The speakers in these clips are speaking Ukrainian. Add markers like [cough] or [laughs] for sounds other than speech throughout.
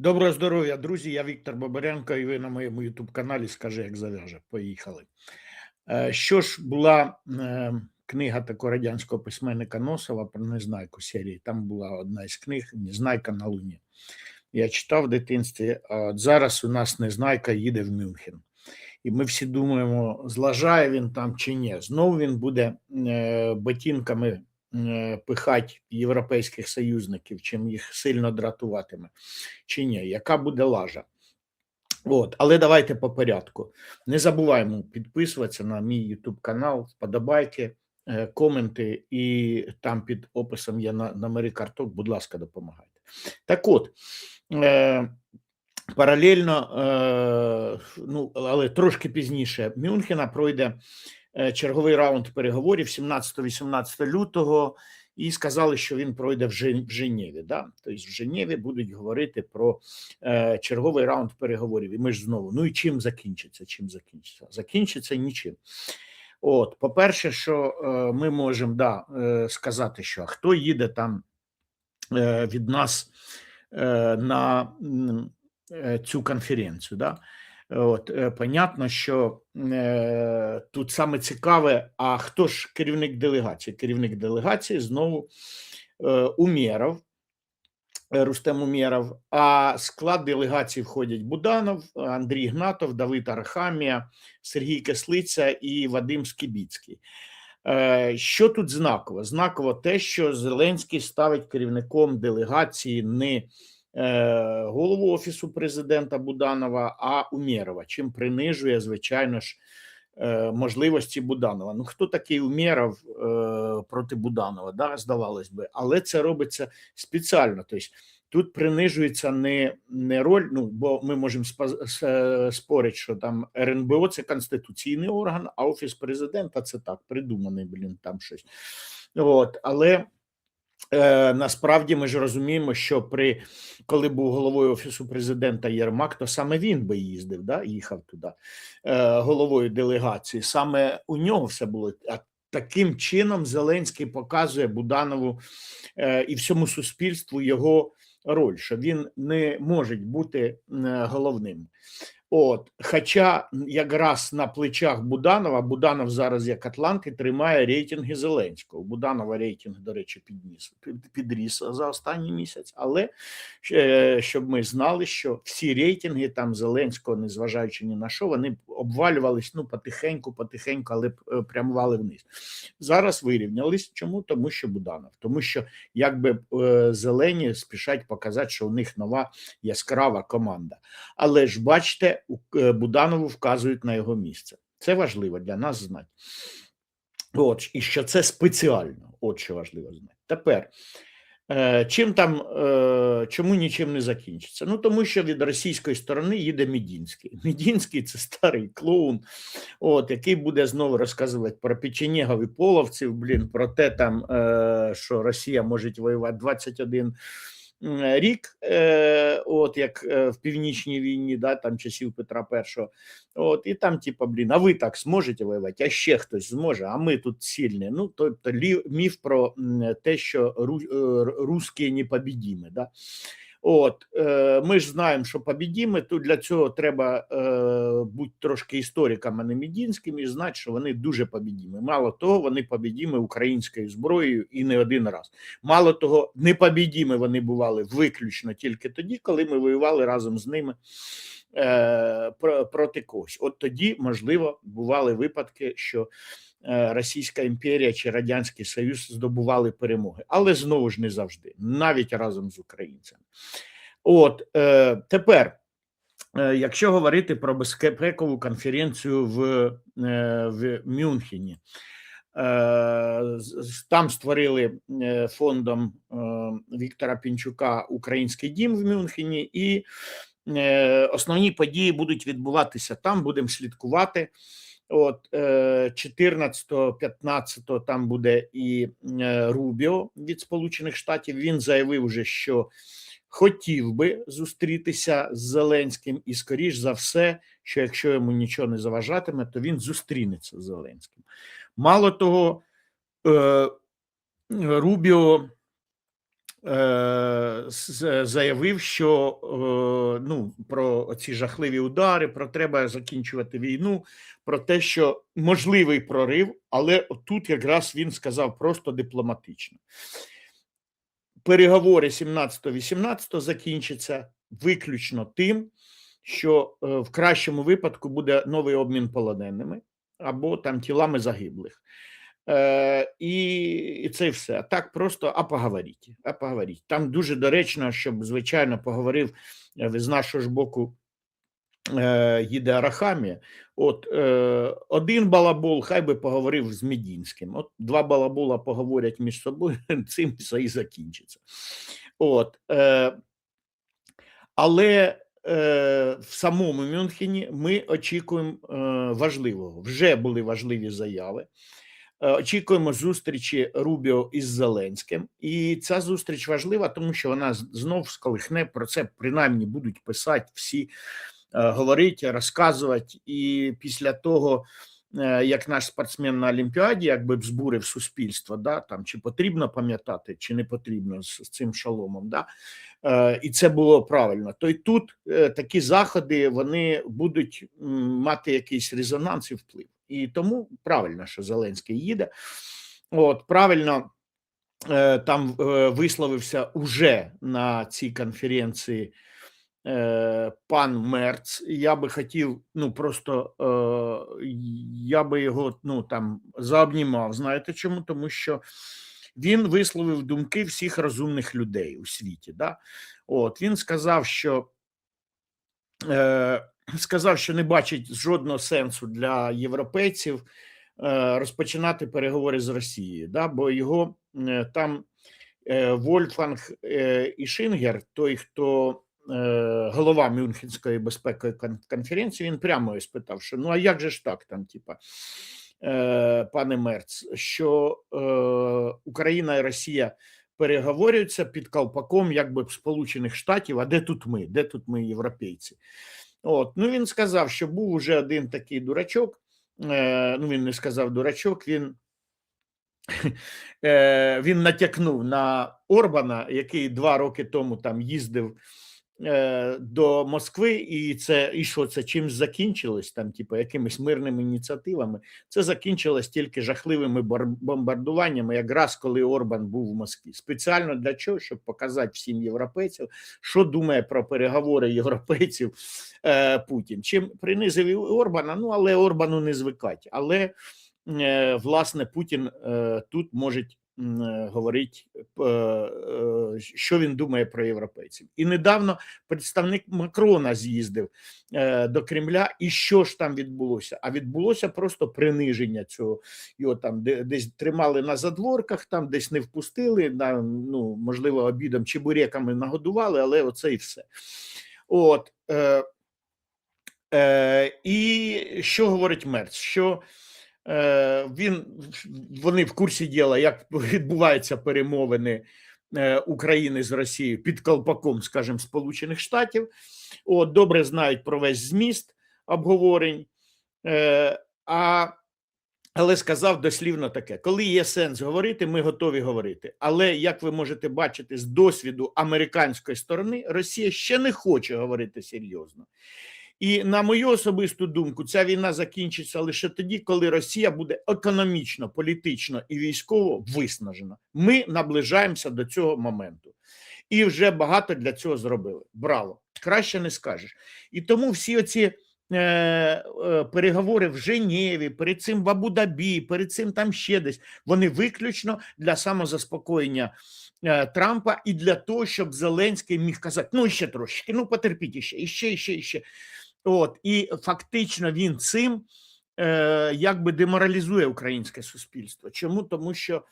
Доброго здоров'я, друзі. Я Віктор Бабаренко, і ви на моєму youtube каналі Скажи, як зав'яже. Поїхали. Е, Що ж була е, книга такого радянського письменника Носова про Незнайку серії. Там була одна із книг Незнайка на Луні. Я читав в дитинстві, а от зараз у нас Незнайка їде в Мюнхен. І ми всі думаємо, злажає він там чи ні. Знову він буде е, ботинками пихати європейських союзників, чим їх сильно дратуватиме, чи ні, яка буде лажа. От, але давайте по порядку. Не забуваємо підписуватися на мій YouTube канал, вподобайки, е, коменти, і там під описом є на- номери карток. Будь ласка, допомагайте. Так от, е, паралельно, е, ну, але трошки пізніше Мюнхена пройде е, черговий раунд переговорів 17-18 лютого, і сказали, що він пройде в Женєві. Да? Тобто в Женєві будуть говорити про е, черговий раунд переговорів. І ми ж знову, ну і чим закінчиться? Чим закінчиться? Закінчиться нічим. От, по-перше, що е, ми можемо да, е, сказати, що хто їде там е, від нас е, на е, цю конференцію. Да? От, е, понятно, що е, тут саме цікаве, а хто ж керівник делегації? Керівник делегації знову е, Умєров, е, Рустем Умєров, а склад делегації входять Буданов, Андрій Гнатов, Давид Архамія, Сергій Кислиця і Вадим Скібіцький. Е, Що тут знаково? Знаково те, що Зеленський ставить керівником делегації не голову офісу президента Буданова, а Умєрова, чим принижує, звичайно ж, е, можливості Буданова. Ну хто такий Умєров е, проти Буданова? Да, здавалось би, але це робиться спеціально. Тобто тут принижується не, не роль. Ну бо ми можемо е, спорити, що там РНБО це конституційний орган, а офіс президента це так придуманий, блін, там щось. От, але е, насправді ми ж розуміємо, що при коли був головою офісу президента Єрмак, то саме він би їздив, да, їхав туди е, головою делегації. Саме у нього все було. А таким чином Зеленський показує Буданову е, і всьому суспільству його роль, що він не може бути головним. От, хоча якраз на плечах Буданова, Буданов зараз як Атланти тримає рейтинги Зеленського. Буданова рейтинг, до речі, підніс підріс за останній місяць. Але е, щоб ми знали, що всі рейтинги там Зеленського, незважаючи ні на що, вони обвалювались ну потихеньку, потихеньку, але е, прямували вниз. Зараз вирівнялись. Чому? Тому що Буданов, тому що якби е, зелені спішать показати, що у них нова яскрава команда. Але ж бачите, у е, Буданову вказують на його місце. Це важливо для нас знати. От, і що це спеціально, от що важливо знати. Тепер, е, чим там, е, чому нічим не закінчиться? Ну, тому що від російської сторони їде Мідінський. [laughs] Мідінський це старий клоун, от, який буде знову розказувати про печенєгов половців, блін, про те, там, е, що Росія може воювати 21 м, рік, е, от як е, в північній війні, да, там часів Петра І. От, і там, типа, блін, а ви так зможете воювати, а ще хтось зможе, а ми тут сильні. Ну, тобто міф про те, що е, русські непобідімі. Да? От, е, ми ж знаємо, що побідіми, то для цього треба е, бути трошки істориками, не Мідінським, і знати, що вони дуже побідіми. Мало того, вони побідіми українською зброєю і не один раз. Мало того, непобідіми вони бували виключно тільки тоді, коли ми воювали разом з ними е, проти когось. От тоді, можливо, бували випадки, що Російська імперія чи Радянський Союз здобували перемоги, але знову ж не завжди, навіть разом з українцями. От е, тепер. е, Якщо говорити про безпекову конференцію в, е, в Мюнхені, Е, Там створили е, фондом е, Віктора Пінчука Український дім в Мюнхені, і е, основні події будуть відбуватися там. Будемо слідкувати. От 14-15 там буде і е, Рубіо від Сполучених Штатів. Він заявив уже, що хотів би зустрітися з Зеленським, і скоріш за все, що якщо йому нічого не заважатиме, то він зустрінеться з Зеленським. Мало того, е, Рубіо е, заявив, що е, ну, про ці жахливі удари, про треба закінчувати війну, про те, що можливий прорив, але тут якраз він сказав просто дипломатично. Переговори 17-18 закінчаться виключно тим, що е, в кращому випадку буде новий обмін полоненими або там тілами загиблих. Е, і, і це все. Так просто а поговоріть. А поговоріть. Там дуже доречно, щоб звичайно поговорив е, з нашого ж боку. е, Їде Арахамія. От е, один балабол, хай би поговорив з Медінським. От два балабола поговорять між собою, [laughs] цим все і закінчиться. От, е, але е, в самому Мюнхені ми очікуємо е, важливого. Вже були важливі заяви. Е, Очікуємо зустрічі Рубіо із Зеленським, і ця зустріч важлива, тому що вона знов сколихне про це. Принаймні будуть писати всі, е, говорити, розказувати. І після того, е, як наш спортсмен на Олімпіаді, якби збурив суспільство, да, там чи потрібно пам'ятати, чи не потрібно з, цим шаломом. Да, і це було правильно. То й тут такі заходи вони будуть мати якийсь резонанс і вплив. І тому правильно, що Зеленський їде. От правильно е, там е, висловився уже на цій конференції е, пан Мерц. Я би хотів, ну просто я би його ну там заобнімав. Знаєте чому? Тому що він висловив думки всіх розумних людей у світі. Да? От він сказав, що сказав, що не бачить жодного сенсу для європейців е, розпочинати переговори з Росією, да? бо його е, там е, Вольфганг е, і Шингер, той, хто голова Мюнхенської безпекової конференції, він прямо і спитав, що ну а як же ж так, там, типа, пане Мерц, що Україна і Росія переговорюються під колпаком якби Сполучених Штатів, а де тут ми? Де тут ми, європейці? От, ну він сказав, що був уже один такий дурачок. Е, ну він не сказав дурачок, він, [laughs] е, він натякнув на Орбана, який два роки тому там їздив до Москви, і це і що це чимось закінчилось, там, типу, якимись мирними ініціативами. Це закінчилось тільки жахливими бар- бомбардуваннями, якраз коли Орбан був в Москві. Спеціально для чого? Щоб показати всім європейцям, що думає про переговори європейців е, Путін. Чим принизив і Орбана, ну але Орбану не звикать. Але е, власне Путін е, тут може е, говорити, е, е, що він думає про європейців. І недавно представник Макрона з'їздив до Кремля, і що ж там відбулося? А відбулося просто приниження цього. Його там де- десь тримали на задворках, там десь не впустили, на, ну, можливо, обідом чи буреками нагодували, але оце і все. От, е, і що говорить Мерц? Що він, вони в курсі діла, як відбуваються перемовини е, України з Росією під колпаком, скажімо, Сполучених Штатів. От, добре знають про весь зміст обговорень. Е, а, але сказав дослівно таке: коли є сенс говорити, ми готові говорити. Але як ви можете бачити з досвіду американської сторони, Росія ще не хоче говорити серйозно. І на мою особисту думку, ця війна закінчиться лише тоді, коли Росія буде економічно, політично і військово виснажена. Ми наближаємося до цього моменту. І вже багато для цього зробили. Браво! Краще не скажеш. І тому всі оці е, е, переговори в Женєві, перед цим в Абу-Дабі, перед цим там ще десь, вони виключно для самозаспокоєння е, Трампа і для того, щоб Зеленський міг казати: ну ще трошки, ну потерпіть іще, іще, іще, іще. От і фактично він цим е, якби деморалізує українське суспільство. Чому? Тому що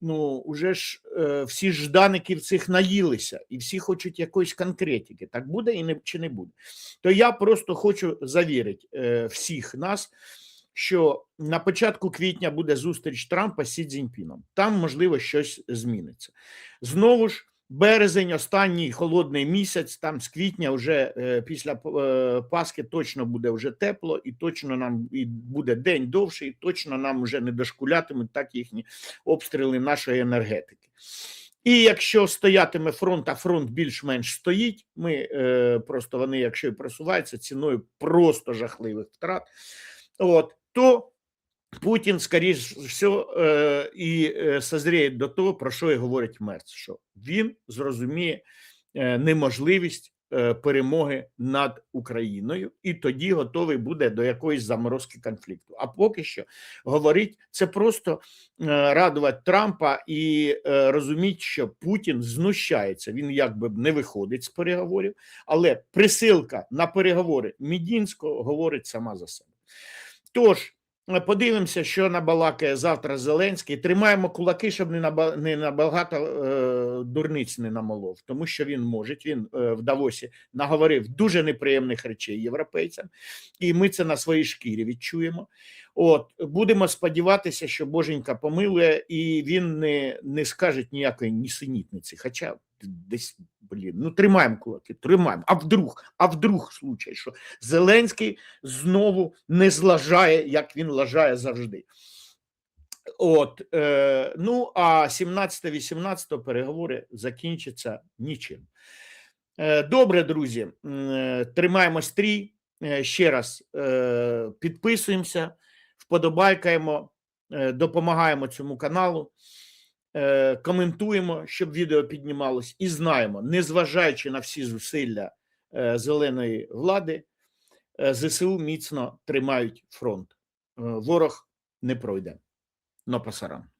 ну уже ж е, всі ждаників цих наїлися, і всі хочуть якоїсь конкретики. Так буде і не чи не буде. То я просто хочу завірити е, всіх нас, що на початку квітня буде зустріч Трампа з Сі Цзіньпіном. Там можливо щось зміниться. Знову ж. Березень, останній холодний місяць, там з квітня, вже е, після е, Пасхи точно буде вже тепло, і точно нам і буде день довший, і точно нам вже не дошкулятимуть так їхні обстріли нашої енергетики. І якщо стоятиме фронт, а фронт більш-менш стоїть, ми е, просто вони, якщо і просуваються ціною просто жахливих втрат, от, то Путін, скоріш все, і е, созріє до того, про що і говорить Мерц, що він зрозуміє е, неможливість е, перемоги над Україною, і тоді готовий буде до якоїсь заморозки конфлікту. А поки що говорить це просто радувати Трампа і розуміти, що Путін знущається. Він якби не виходить з переговорів, але присилка на переговори Мідінського говорить сама за себе. Тож. Е, Подивимося, що набалакає завтра Зеленський. Тримаємо кулаки, щоб не наба- не набагато е, дурниць не намолов, тому що він може. Він е, в Давосі наговорив дуже неприємних речей європейцям, і ми це на своїй шкірі відчуємо. От будемо сподіватися, що Боженька помилує, і він не, не скаже ніякої нісенітниці. Хоча десь блін, ну тримаємо кулаки, тримаємо. А вдруг, а вдруг случай, що Зеленський знову не злажає, як він лажає завжди. От, е, ну а 17-18 переговори закінчаться нічим. Е, добре, друзі, е, тримаємо стрій. Е, ще раз е, підписуємося, вподобайкаємо, е, допомагаємо цьому каналу, е, коментуємо, щоб відео піднімалось, і знаємо, незважаючи на всі зусилля е, зеленої влади, е, ЗСУ міцно тримають фронт. Ворог не пройде. Но пасарам.